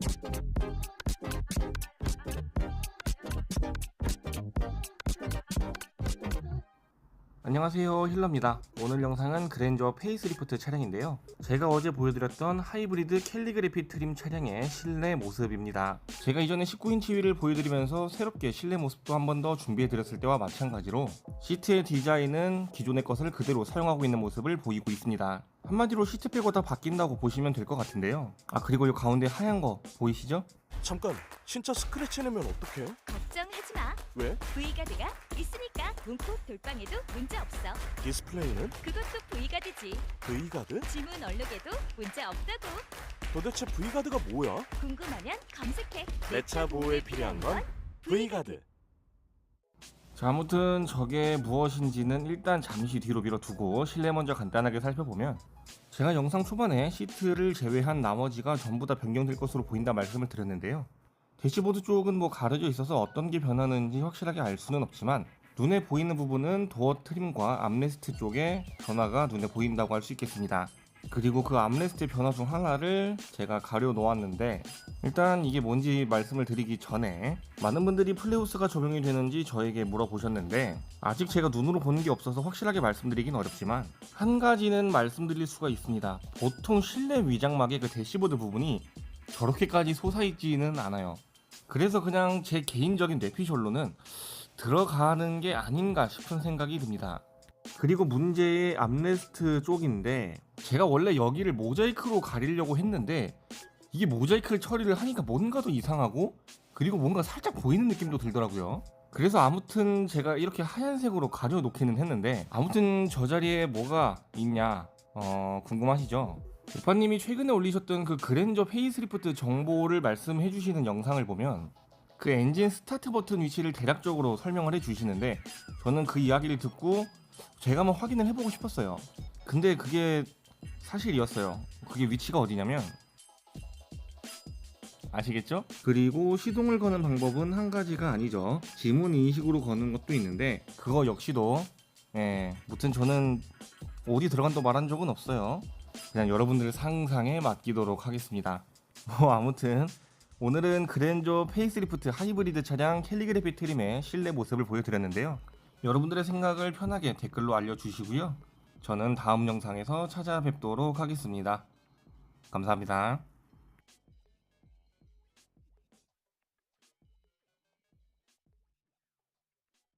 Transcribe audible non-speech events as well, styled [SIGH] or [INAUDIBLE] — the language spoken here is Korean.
you. 안녕하세요 힐러입니다. 오늘 영상은 그랜저 페이스리프트 차량인데요. 제가 어제 보여드렸던 하이브리드 캘리그래피 트림 차량의 실내 모습입니다. 제가 이전에 19인치 휠을 보여드리면서 새롭게 실내 모습도 한 번 더 준비해드렸을 때와 마찬가지로 시트의 디자인은 기존의 것을 그대로 사용하고 있는 모습을 보이고 있습니다. 한마디로 시트 빼고 다 바뀐다고 보시면 될 것 같은데요. 아 그리고 이 가운데 하얀 거 보이시죠? 잠깐 진짜 스크래치 내면 어떡해? 걱정하지 마. 왜? V가드가 있으니까 문콕 돌방에도 문제 없어. 디스플레이는 그것도 V가드지. V가드? 지문 얼룩에도 문제 없다고. 도대체 V가드가 뭐야? 궁금하면 검색해. 내 차 보호에 필요한 건 V가드 자, 아무튼 저게 무엇인지는 일단 잠시 뒤로 밀어두고 실내 먼저 간단하게 살펴보면 제가 영상 초반에 시트를 제외한 나머지가 전부 다 변경될 것으로 보인다 말씀을 드렸는데요. 대시보드 쪽은 뭐 가려져 있어서 어떤 게 변하는지 확실하게 알 수는 없지만 눈에 보이는 부분은 도어 트림과 암레스트 쪽에 변화가 눈에 보인다고 할 수 있겠습니다. 그리고 그 암레스트 변화 중 하나를 제가 가려 놓았는데 일단 이게 뭔지 말씀을 드리기 전에 많은 분들이 플레우스가 적용이 되는지 저에게 물어보셨는데 아직 제가 눈으로 보는 게 없어서 확실하게 말씀드리긴 어렵지만 한 가지는 말씀드릴 수가 있습니다. 보통 실내 위장막의 그 대시보드 부분이 저렇게까지 솟아있지는 않아요. 그래서 그냥 제 개인적인 뇌피셜로는 들어가는 게 아닌가 싶은 생각이 듭니다. 그리고 문제의 암레스트 쪽인데 제가 원래 여기를 모자이크로 가리려고 했는데 이게 모자이크 처리를 하니까 뭔가 더 이상하고 그리고 뭔가 살짝 보이는 느낌도 들더라고요. 그래서 아무튼 제가 이렇게 하얀색으로 가려 놓기는 했는데 아무튼 저 자리에 뭐가 있냐 어 궁금하시죠? 오빠님이 최근에 올리셨던 그 그랜저 페이스리프트 정보를 말씀해 주시는 영상을 보면 그 엔진 스타트 버튼 위치를 대략적으로 설명을 해 주시는데 저는 그 이야기를 듣고 제가 한번 확인을 해보고 싶었어요. 근데 그게 사실이었어요. 그게 위치가 어디냐면 아시겠죠? 그리고 시동을 거는 방법은 한 가지가 아니죠. 지문 인식으로 거는 것도 있는데 그거 역시도 예, 무튼 저는 어디 들어간다고 말한 적은 없어요. 그냥 여러분들 상상에 맡기도록 하겠습니다. [LAUGHS] 뭐 아무튼 오늘은 그랜저 페이스리프트 하이브리드 차량 캘리그래피 트림의 실내 모습을 보여드렸는데요. 여러분들의 생각을 편하게 댓글로 알려주시고요. 저는 다음 영상에서 찾아뵙도록 하겠습니다. 감사합니다.